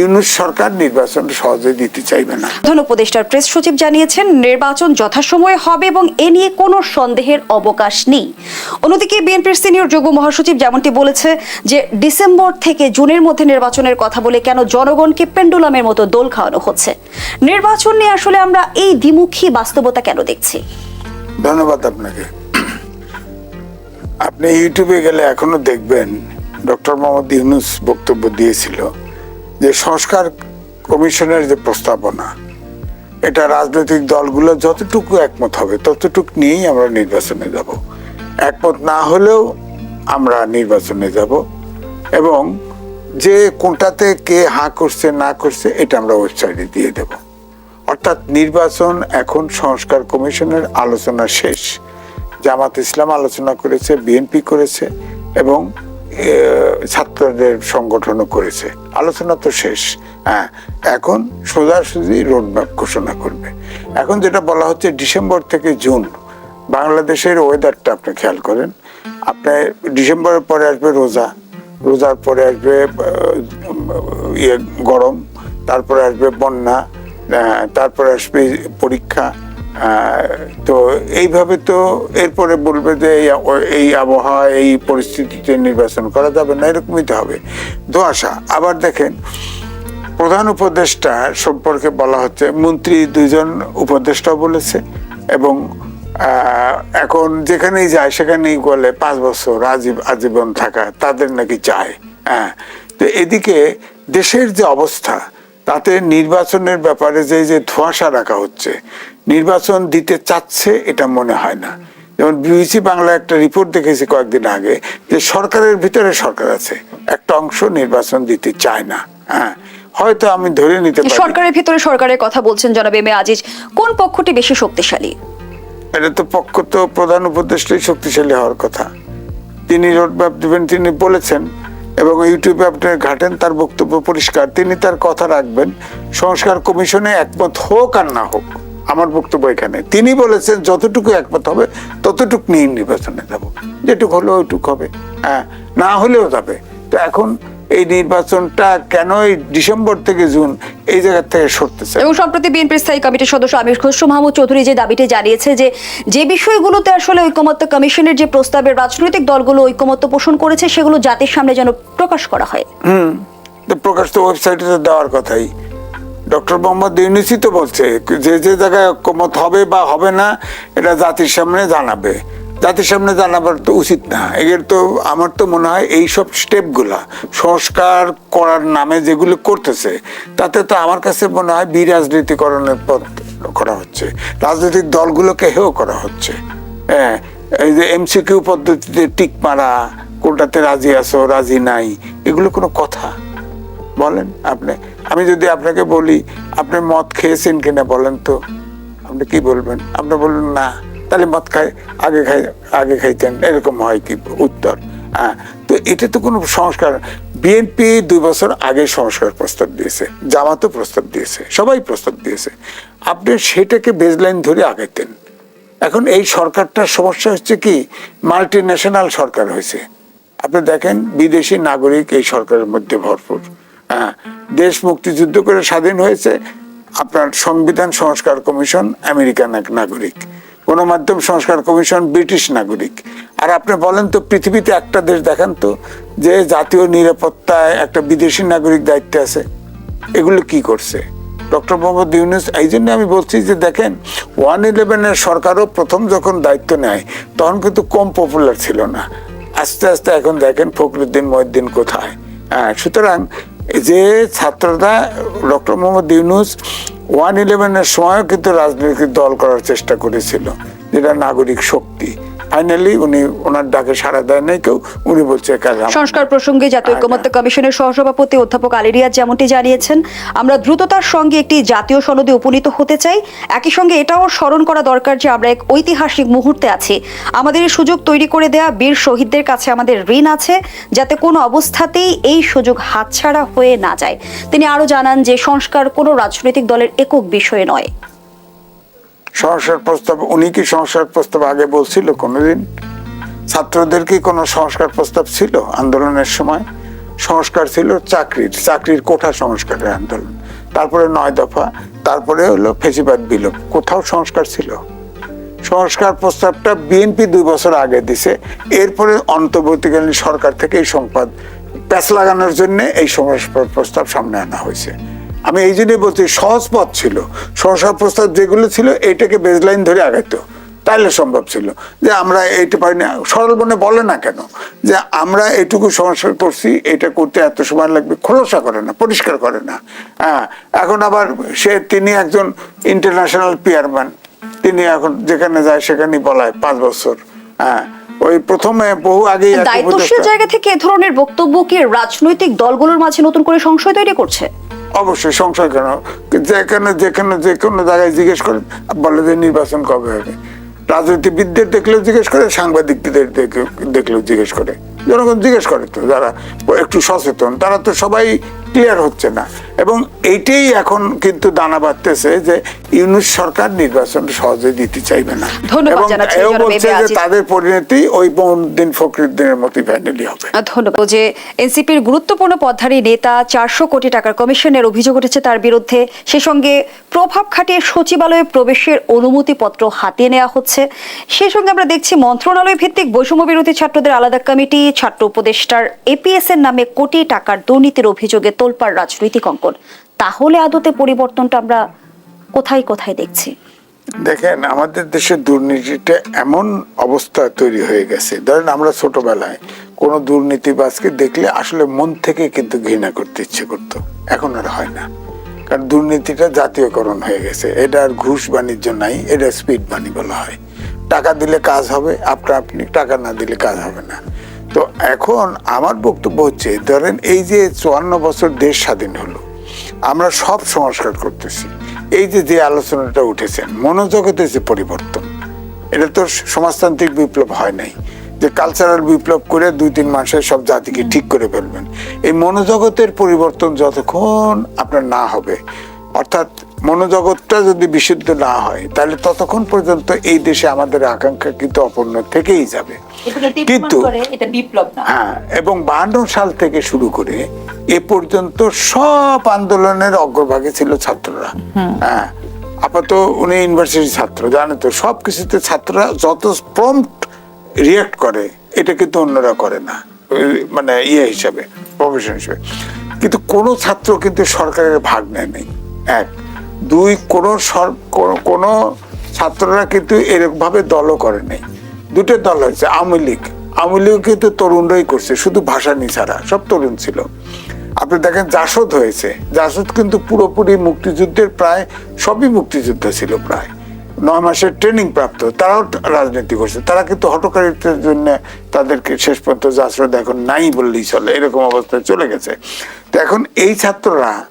ইউনুস সরকার নির্বাচন সহজে দিতে চাইবে না। প্রধান উপদেষ্টার প্রেস সচিব জানিয়েছেন নির্বাচন যথাসময়ে হবে এবং এ নিয়ে কোনো সন্দেহের অবকাশ নেই। অন্যদিকে বিএনপির সিনিয়র যুগ্ম মহাসচিব যেমনটি বলেছে যে ডিসেম্বর থেকে জুনের মধ্যে নির্বাচনের কথা বলে কেন জনগণকে পেন্ডুলামের মতো দোল খাওয়ানো হচ্ছে? নির্বাচন নিয়ে আসলে আমরা এই দ্বিমুখী বাস্তবতা কেন দেখছি? ধন্যবাদ আপনাকে। আপনি ইউটিউবে গেলে এখনও দেখবেন ডক্টর মোহাম্মদ ইউনুস বক্তব্য দিয়েছিল যে সংস্কার কমিশনের যে প্রস্তাবনা, এটা রাজনৈতিক দলগুলো যতটুকু একমত হবে, ততটুকু নিয়েই আমরা নির্বাচনে যাব। একমত না হলেও আমরা নির্বাচনে যাব এবং যে কোনটাতে কে হা করছে, না করছে, এটা আমরা ওয়েবসাইটে দিয়ে দেব। অর্থাৎ নির্বাচন এখন সংস্কার কমিশনের আলোচনা শেষ। জামাত ইসলাম আলোচনা করেছে, বিএনপি করেছে এবং ছাত্রদের সংগঠনও করেছে। আলোচনা তো শেষ। হ্যাঁ এখন সোজাসুজি রোডম্যাপ ঘোষণা করবে। এখন যেটা বলা হচ্ছে ডিসেম্বর থেকে জুন। বাংলাদেশের ওয়েদারটা আপনি খেয়াল করেন। আপনার ডিসেম্বরের পরে আসবে রোজা। রোজার পরে আসবে ইয়ে গরম। তারপরে আসবে বন্যা। তারপরে আসবে পরীক্ষা। তো এইভাবে তো এরপরে বলবে যে এই আবহাওয়া, এই পরিস্থিতিতে নির্বাচন করা যাবে না, এরকমই তো হবে। দোয়াশা আবার দেখেন, প্রধান উপদেষ্টা সম্পর্কে বলা হচ্ছে, মন্ত্রী দুজন উপদেষ্টা বলেছে, এবং এখন যেখানেই যায়, সেখানেই বলে পাঁচ বছর আজীব আজীবন থাকা, তাদের নাকি চায় হ্যাঁ। তো এদিকে দেশের যে অবস্থা, তাতে নির্বাচনের ব্যাপারে যে যে ধোঁয়াশা রাখা হচ্ছে নির্বাচন দিতে চাচ্ছে এটা মনে হয় না। যেমন বিবিসি বাংলা একটা রিপোর্ট দেখেছি কয়েকদিন আগে যে সরকারের ভিতরে সরকার আছে একটা অংশ নির্বাচন দিতে চায় না। হ্যাঁ হয়তো আমি ধরে নিতে পারি। সরকারের ভিতরে সরকারের কথা বলছেন জনাব এম আজিজ। কোন পক্ষটি বেশি শক্তিশালী? এটা তো পক্ষ তো প্রধান উপদেষ্টাই শক্তিশালী হওয়ার কথা। তিনি রোডম্যাপ দিবেন তিনি বলেছেন এবং ইউটিউবে আপনি ঘাটেন তার বক্তব্য পরিষ্কার। তিনি তার কথা রাখবেন সংস্কার কমিশনে একমত হোক আর না হোক। আমার বক্তব্য এখানে। তিনি বলেছেন যতটুকু একমত হবে ততটুকু নিয়ে নির্বাচনে যাব। যেটুক হলো ওইটুক হবে। হ্যাঁ না হলেও যাবে। তো এখন এই নির্বাচনটা কেন এই ডিসেম্বর থেকে জুন এই জায়গা থেকে সরতেছে? এবং সম্প্রতি বিএনপির স্থায়ী কমিটির সদস্য আমির খসরু মাহমুদ চৌধুরী যে দাবিটি জানিয়েছে যে যে বিষয়গুলোতে আসলে ঐকমত্য কমিশনের যে প্রস্তাবের রাজনৈতিক দলগুলো ঐকমত্য পোষণ করেছে সেগুলো জাতির সামনে যেন প্রকাশ করা হয়। তো প্রকাশ তো ওয়েবসাইটে তো দেওয়ার কথাই। ডক্টর মোহাম্মদ ইউনিসি তো বলছে, যে যে জায়গায় ঐক্যমত হবে বা হবে না, এটা জাতির সামনে জানাবে। জাতির সামনে জানাবার তো উচিত না। এর তো আমার তো মনে হয় এই সব স্টেপগুলা, সংস্কার করার নামে যেগুলো করতেছে, তাতে তো আমার কাছে মনে হয় বিরাজনীতিকরণের পথ করা হচ্ছে। রাজনৈতিক দলগুলোকে হেও করা হচ্ছে। হ্যাঁ এই যে এমসিকিউ পদ্ধতিতে টিক মারা, কোনটাতে রাজি আছো, রাজি নাই, এগুলো কোনো কথা। বলেন, আপনি, আমি যদি আপনাকে বলি, আপনি মদ খেয়েছেন কিনা বলেন তো? আপনি কি বলবেন? আপনি বলুন না। তাহলে মদ খাই, আগে খাই, আগে খাইতেন। এরকম হয় কি উত্তর? হ্যাঁ তো এটা তো কোনো সংস্কার বিএনপি দুই বছর আগে সংস্কার প্রস্তাব দিয়েছে, জামাতও প্রস্তাব দিয়েছে, সবাই প্রস্তাব দিয়েছে। আপনি সেটাকে বেজলাইন ধরে আগাইতেন। এখন এই সরকারটার সমস্যা হচ্ছে কি? মাল্টি ন্যাশনাল সরকার হয়েছে। আপনি দেখেন, বিদেশি নাগরিক এই সরকারের মধ্যে ভরপুর। দেশ মুক্তিযুদ্ধ করে স্বাধীন হয়েছে আপনার সংবিধান সংস্কার কমিশন আমেরিকান এক নাগরিক, গণমাধ্যম সংস্কার কমিশন ব্রিটিশ নাগরিক। আর আপনি বলেন তো, পৃথিবীতে একটা দেশ দেখান তো, যে জাতীয় নিরাপত্তায় একটা বিদেশি নাগরিক দায়িত্বে আছে, এগুলো কি করছে? ডক্টর মোহাম্মদ ইউনুস, এই জন্য আমি বলছি যে দেখেন, ওয়ান ইলেভেনের সরকারও প্রথম যখন দায়িত্ব নেয়, তখন কিন্তু কম পপুলার ছিল না। আস্তে আস্তে এখন দেখেন ফখরুদ্দিন মহিউদ্দিন কোথায়? হ্যাঁ সুতরাং যে ছাত্ররা ডক্টর মোহাম্মদ ইউনুস ওয়ান ইলেভেনের সময়ও কিন্তু রাজনৈতিক দল করার চেষ্টা করেছিল, যেটা নাগরিক শক্তি। ফাইনালি উনি ওনার ডাকে সাড়া দেয় নাই কেউ উনি বলছে সংস্কার প্রসঙ্গে জাতীয় ঐকমত্য কমিশনের সহসভাপতি অধ্যাপক আলিরিয়াজ যেমনটি জানিয়েছেন আমরা দ্রুততার সঙ্গে একটি জাতীয় সনদে উপনীত হতে চাই। একই সঙ্গে এটাও স্মরণ করা দরকার যে আমরা এক ঐতিহাসিক মুহূর্তে আছি। আমাদের সুযোগ তৈরি করে দেয়া বীর শহীদদের কাছে আমাদের ঋণ আছে যাতে কোনো অবস্থাতেই এই সুযোগ হাতছাড়া হয়ে না যায়। তিনি আরও জানান যে সংস্কার কোনো রাজনৈতিক দলের একক বিষয় নয়। সংস্কার প্রস্তাব, উনি কি সংস্কার প্রস্তাব আগে বলছিল কোনোদিন? ছাত্রদের কি কোনো সংস্কার প্রস্তাব ছিল আন্দোলনের সময়? সংস্কার ছিল চাকরির চাকরির কোঠা সংস্কারের আন্দোলন। তারপরে নয় দফা, তারপরে হলো ফেসিবাদ বিলোপ। কোথাও সংস্কার ছিল। সংস্কার প্রস্তাবটা বিএনপি দুই বছর আগে দিছে। এরপরে অন্তর্বর্তীকালীন সরকার থেকে এই সংবাদ প্যাচ লাগানোর জন্য এই সংস্কার প্রস্তাব সামনে আনা হয়েছে। আমি এই জন্যই বলছি সহজ পথ ছিল। সংস্কার প্রস্তাব যেগুলো ছিল এইটাকে বেজলাইন ধরে আগাইতো। তাইলে সম্ভব ছিল যে আমরা এইটা পারি না। সরল মনে বলে না কেন? যে আমরা এইটুকু সংস্কার করছি এটা করতে এত সময় লাগবে খোলসা করে না পরিষ্কার করে না। হ্যাঁ এখন আবার সে তিনি একজন ইন্টারন্যাশনাল পিয়ারম্যান তিনি এখন যেখানে যায় সেখানেই বলায় পাঁচ বছর। হ্যাঁ ওই প্রথমে বহু আগে দায়িত্বশীল জায়গা থেকে এ ধরনের বক্তব্য কি রাজনৈতিক দলগুলোর মাঝে নতুন করে সংশয় তৈরি করছে? অবশ্যই সংশয় কেন? যেখানে যেখানে যে কোনো জায়গায় জিজ্ঞেস করে বলে যে নির্বাচন কবে হবে? রাজনীতিবিদদের দেখলেও জিজ্ঞেস করে, সাংবাদিকদের দেখে- দেখলেও জিজ্ঞেস করে। জনগণ জিজ্ঞেস করে তো, যারা একটু সচেতন, তারা তো সবাই ক্লিয়ার হচ্ছে না। এবং এইটাই এখন কিন্তু দানা বাঁধতেছে যে ইউনুস সরকার নির্বাচন সহজে দিতে চাইবে না। ধন্যবাদ এবং এও বলছে যে তাদের পরিণতি ওই দিন ফখরুদ্দিনের মতোই ফাইনালি হবে। ধন্যবাদ। যে এনসিপির গুরুত্বপূর্ণ পদধারী নেতা চারশো কোটি টাকার কমিশনের অভিযোগ উঠেছে তার বিরুদ্ধে। সে সঙ্গে প্রভাব খাটিয়ে সচিবালয়ে প্রবেশের অনুমতিপত্র হাতিয়ে নেওয়া হচ্ছে। সেই সঙ্গে আমরা দেখছি মন্ত্রণালয় ভিত্তিক বৈষম্য বিরোধী ছাত্রদের আলাদা কমিটি ছাত্র উপদেষ্টার এপিএস এর নামে কোটি টাকার দুর্নীতির অভিযোগে তোলপাড় রাজনৈতিক অঙ্কন তাহলে আদতে পরিবর্তনটা আমরা কোথায় কোথায় দেখছি? দেখেন, আমাদের দেশের দুর্নীতিটা এমন অবস্থা তৈরি হয়ে গেছে। ধরেন আমরা ছোটবেলায় কোনো দুর্নীতিবাজকে দেখলে আসলে মন থেকে কিন্তু ঘৃণা করতে ইচ্ছে করতো। এখন আর হয় না। কারণ দুর্নীতিটা জাতীয়করণ হয়ে গেছে। এটা আর ঘুষ বাণিজ্য নাই, এটা স্পিড মানি বলা হয়। টাকা দিলে কাজ হবে আপনার আপনি টাকা না দিলে কাজ হবে না। তো এখন আমার বক্তব্য হচ্ছে, ধরেন এই যে চুয়ান্ন বছর দেশ স্বাধীন হলো, আমরা সব সংস্কার করতেছি। এই যে যে আলোচনাটা উঠেছেন, মনোজগতের যে পরিবর্তন, এটা তো সমাজতান্ত্রিক বিপ্লব হয় নাই। যে কালচারাল বিপ্লব করে দুই তিন মাসে সব জাতিকে ঠিক করে ফেলবেন। এই মনোজগতের পরিবর্তন যতক্ষণ আপনার না হবে, অর্থাৎ মনোজগৎটা যদি বিশুদ্ধ না হয় তাহলে ততক্ষণ পর্যন্ত এই দেশে আমাদের আকাঙ্ক্ষা কিন্তু অপূর্ণ থেকেই যাবে। কিন্তু হ্যাঁ এবং বাহান্ন সাল থেকে শুরু করে এ পর্যন্ত সব আন্দোলনের অগ্রভাগে ছিল ছাত্ররা। হ্যাঁ আপাতত উনি ইউনিভার্সিটি ছাত্র জানে তো সব কিছুতে ছাত্ররা যত প্রম্পট রিয়াক্ট করে এটা কিন্তু অন্যরা করে না মানে ইয়ে হিসাবে প্রফেশন হিসাবে। কিন্তু কোনো ছাত্র কিন্তু সরকারের ভাগ নেয় নেই এক। দুই কোনো কোনো- ছাত্ররা কিন্তু এরকম ভাবে দলও করে নেই। দুটো দল হয়েছে, আওয়ামী লীগ। আওয়ামী লীগ কিন্তু তরুণরাই করছে, শুধু ভাসানি ছাড়া, সব তরুণ ছিল। আপনি দেখেন জাসদ হয়েছে। জাসদ কিন্তু পুরোপুরি মুক্তিযুদ্ধের প্রায় সবই মুক্তিযুদ্ধ ছিল প্রায়। নয় মাসের ট্রেনিং প্রাপ্ত, তারাও রাজনীতি করছে। তারা কিন্তু হটকারিতার জন্য তাদেরকে শেষ পর্যন্ত জাসদ এখন নাই বললেই চলে, এরকম অবস্থায় চলে গেছে। তো এখন এই ছাত্ররা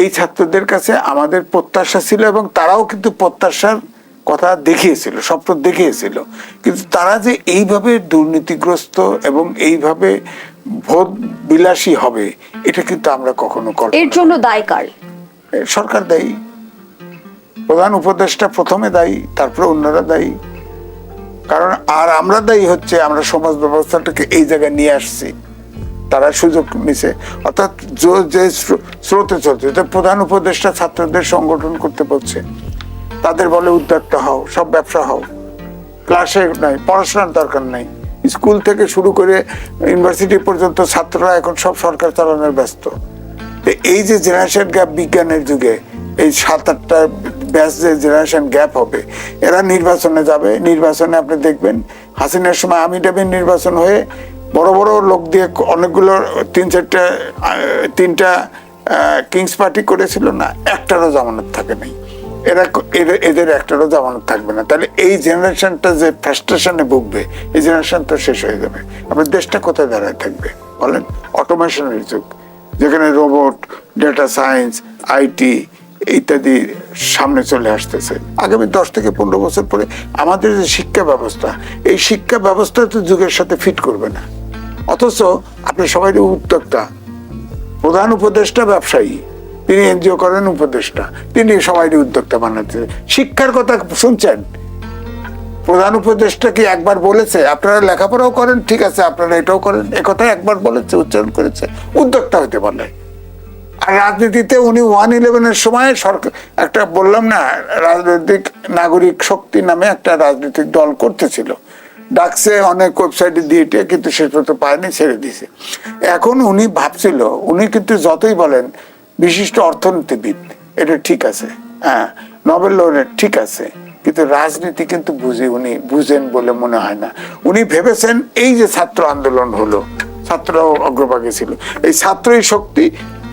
এই ছাত্রদের কাছে আমাদের প্রত্যাশা ছিল এবং তারাও কিন্তু প্রত্যাশার কথা দেখিয়েছিল স্বপ্ন দেখিয়েছিল। কিন্তু তারা যে এইভাবে দুর্নীতিগ্রস্ত এবং এইভাবে ভোট বিলাসী হবে এটা কিন্তু আমরা কখনো কল্পনা এর জন্য দায় কার? সরকার দায়ী। প্রধান উপদেষ্টা প্রথমে দায়ী তারপরে অন্যরা দায়ী। কারণ আর আমরা দায়ী হচ্ছে আমরা সমাজ ব্যবস্থাটাকে এই জায়গায় নিয়ে আসছি। তারা সুযোগ নিছে। অর্থাৎ যে- স্রোতে চলছে, যে প্রধান উপদেষ্টা ছাত্রদের সংগঠন করতে বলছে, তাদের বলে উদ্যোক্তা হও, সব ব্যবসা হও। ক্লাসে নাই, পড়াশোনার দরকার নাই। স্কুল থেকে শুরু করে ইউনিভার্সিটি পর্যন্ত ছাত্ররা এখন সব সরকার চালানোর ব্যস্ত। এই যে জেনারেশন গ্যাপ বিজ্ঞানের যুগে, এই সাত আটটা ব্যাচ যে জেনারেশন গ্যাপ হবে, এরা নির্বাচনে যাবে। নির্বাচনে আপনি দেখবেন, হাসিনার সময় আমি ডাবির নির্বাচন হয়ে বড় বড় লোক দিয়ে অনেকগুলো তিন চারটা, তিনটা কিংস পার্টি করেছিল না, একটারও জামানত থাকে নাই। এরা এদের- একটারও জামানত থাকবে না। তাহলে এই জেনারেশনটা যে ফ্রাস্ট্রেশনে ভুগবে, এই জেনারেশন তো শেষ হয়ে যাবে। আপনার দেশটা কোথায় দাঁড়ায় থাকবে, বলেন? অটোমেশনের যুগ, যেখানে রোবট ডেটা সায়েন্স আইটি ইত্যাদি সামনে চলে আসতেছে। আগামী দশ থেকে পনেরো বছর পরে আমাদের যে শিক্ষা ব্যবস্থা, এই শিক্ষা ব্যবস্থা তো যুগের সাথে ফিট করবে না। অথচ আপনি সবাই উদ্যোক্তা। প্রধান উপদেষ্টা ব্যবসায়ী, তিনি এনজিও করেন উপদেষ্টা, তিনি সবাই উদ্যোক্তা বানাতে। শিক্ষার কথা শুনছেন? প্রধান উপদেষ্টা কি একবার বলেছে? আপনারা লেখাপড়াও করেন, ঠিক আছে, আপনারা এটাও করেন একথা একবার বলেছে, উচ্চারণ করেছে, উদ্যোক্তা হতে বলে আর রাজনীতিতে উনি ওয়ান ইলেভেনের সময় সরকার, একটা বললাম না, রাজনৈতিক নাগরিক শক্তি নামে একটা রাজনৈতিক দল করতেছিল। ডাকছে, অনেক ওয়েবসাইটে দিয়ে কিন্তু শেষ পর্যন্ত পায়নি, ছেড়ে দিয়েছে। এখন উনি ভাবছিল, উনি কিন্তু যতই বলেন, বিশিষ্ট অর্থনীতিবিদ, এটা ঠিক আছে হ্যাঁ নোবেল লরেট ঠিক আছে, কিন্তু রাজনীতি কিন্তু বুঝি উনি, বুঝেন বলে মনে হয় না। উনি ভেবেছেন, এই যে ছাত্র আন্দোলন হলো ছাত্র অগ্রভাগে ছিল, এই ছাত্রই শক্তি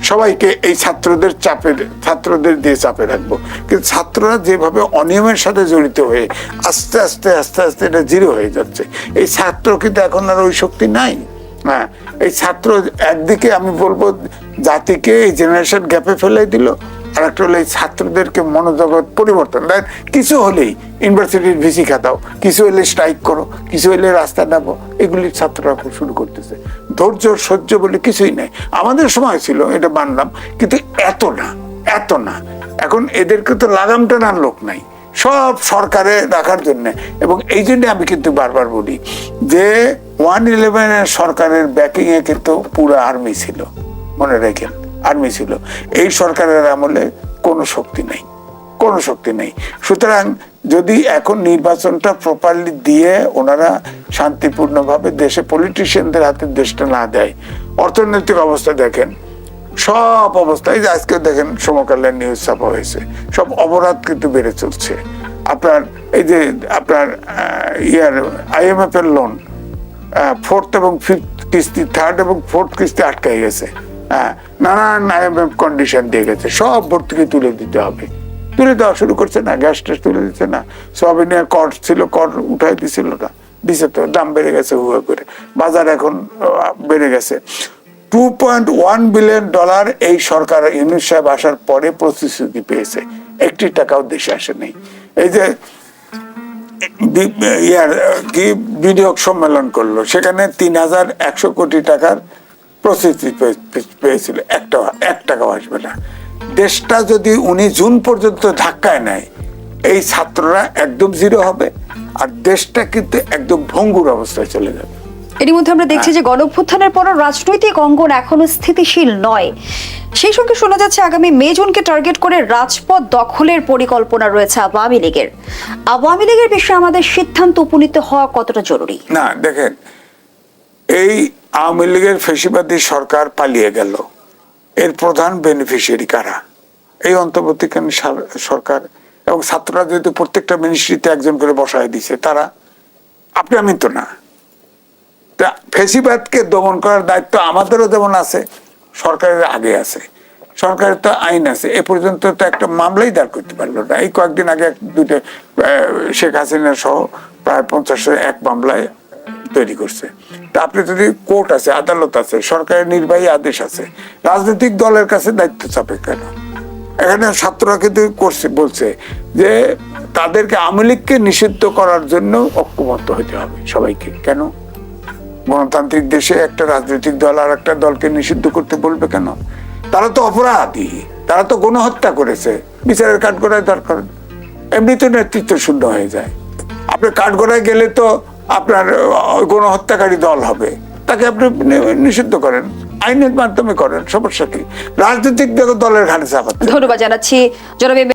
সবাইকে এই ছাত্রদের চাপে, ছাত্রদের দিয়ে চাপে রাখব। কিন্তু ছাত্ররা যেভাবে অনিয়মের সাথে জড়িত হয়ে আস্তে আস্তে আস্তে আস্তে এটা জিরো হয়ে যাচ্ছে। এই ছাত্র কিন্তু এখন আর ওই শক্তি নাই। হ্যাঁ এই ছাত্র একদিকে আমি বলব জাতিকে এই জেনারেশন গ্যাপে ফেলে দিল আর একটা হলো এই ছাত্রদেরকে মনোজগৎ পরিবর্তন। দেন কিছু হলেই ইউনিভার্সিটির ভিসি খাতাও কিছু হলে স্ট্রাইক করো, কিছু হলে রাস্তা নামো, এগুলি ছাত্ররা শুরু করতেছে। ধৈর্য সহ্য বলে কিছুই নাই। আমাদের সময় ছিল, এটা মানলাম, কিন্তু এত না এত না। এখন এদেরকে তো লাগাম টানার লোক নাই। সব সরকারে রাখার জন্য। এবং এই জন্য আমি কিন্তু বারবার বলি যে ওয়ান ইলেভেনের সরকারের ব্যাকিং এ কিন্তু পুরো আর্মি ছিল। মনে রেখেন। আর্মি ছিল। এই সরকারের আমলে কোনো শক্তি নেই, কোনো শক্তি নেই। সুতরাং যদি এখন নির্বাচনটা প্রপারলি দিয়ে ওনারা শান্তিপূর্ণভাবে দেশে পলিটিশিয়ানদের হাতে দেশটা না দেয়, অর্থনৈতিক অবস্থা দেখেন, সব অবস্থায় যে আজকে দেখেন সমকালের নিউজ ছাপা হয়েছে, সব অপরাধ কিন্তু বেড়ে চলছে। আপনার, এই যে আপনার ইয়ার আইএমএফ এর লোন ফোর্থ এবং ফিফথ কিস্তি থার্ড এবং ফোর্থ কিস্তি আটকে গেছে। হ্যাঁ নানান কন্ডিশন দিয়ে গেছে। সব ভর্তুকি তুলে দিতে হবে। তুলে দেওয়া শুরু করছে না গ্যাস ট্যাস তুলে দিচ্ছে না। সয়াবিনের কর ছিল কর উঠাই দিছিল না। দিছে তো, দাম বেড়ে গেছে করে। বাজার এখন বেড়ে গেছে। Two point one billion dollar এই সরকার ইউনুস সাহেব আসার পরে প্রতিশ্রুতি পেয়েছে। একটি টাকাও দেশে আসে নেই। এই যে ইয়ার, কি বিনিয়োগ সম্মেলন করল, সেখানে তিন হাজার একশো কোটি টাকার প্রস্তুতি পেয়েছিল। একটা এক টাকাও আসবে না। দেশটা যদি উনি জুন পর্যন্ত ধাক্কায় নেয় এই ছাত্ররা একদম জিরো হবে আর দেশটা কিন্তু একদম ভঙ্গুর অবস্থায় চলে যাবে। এরই মধ্যে আমরা দেখছি যে গণঅভ্যুত্থানের পরও রাজনৈতিক অঙ্গন এখনও স্থিতিশীল নয়। সেই সঙ্গে শোনা যাচ্ছে আগামী মে জুনকে টার্গেট করে রাজপথ দখলের পরিকল্পনা রয়েছে আওয়ামী লীগের। আওয়ামী লীগের বিষয়ে আমাদের সিদ্ধান্ত উপনীত হওয়া কতটা জরুরি? না দেখেন এই আওয়ামী লীগের ফেসিবাদী সরকার পালিয়ে গেল। এর প্রধান বেনিফিশিয়ারি কারা? এই অন্তর্বর্তীকালীন সার- সরকার এবং ছাত্ররা যেহেতু প্রত্যেকটা মিনিস্ট্রিতে একজন করে বসায় দিছে, তারা আপনি আমি তো না। তা ফেসিবাদকে দমন করার দায়িত্ব আমাদেরও যেমন আছে, সরকারের আগে আছে। সরকারের তো আইন আছে, এ পর্যন্ত তো একটা মামলাই দাঁড় করতে পারল না। এই কয়েকদিন আগে দুটো শেখ হাসিনা সহ প্রায় পঞ্চাশ এক মামলায় তৈরি করছে। তা আপনি যদি কোর্ট আছে, আদালত আছে, সরকারের নির্বাহী আদেশ আছে, রাজনৈতিক দলের কাছে দায়িত্ব চাপে কেন? এখানে ছাত্ররা কিন্তু করছে, বলছে যে তাদেরকে আওয়ামী লীগকে নিষিদ্ধ করার জন্য ঐক্যবদ্ধ হতে হবে সবাইকে। কেন? গণতান্ত্রিক দেশে একটা রাজনৈতিক দল আর একটা দলকে নিষিদ্ধ করতে বলবে কেন? তারা তো অপরাধী, তারা তো গণহত্যা করেছে। বিচারের কাঠগড়ায় দরকার। এমনি তো নেতৃত্ব শূন্য হয়ে যায়। আপনি কাঠগড়ায় গেলে তো আপনার আহ, গণহত্যাকারী দল হবে তাকে আপনি নিষিদ্ধ করেন আইনের মাধ্যমে করেন সমস্যা কি? রাজনৈতিক দলের ঘাড়ে চাপাতে। ধন্যবাদ জানাচ্ছি জনাব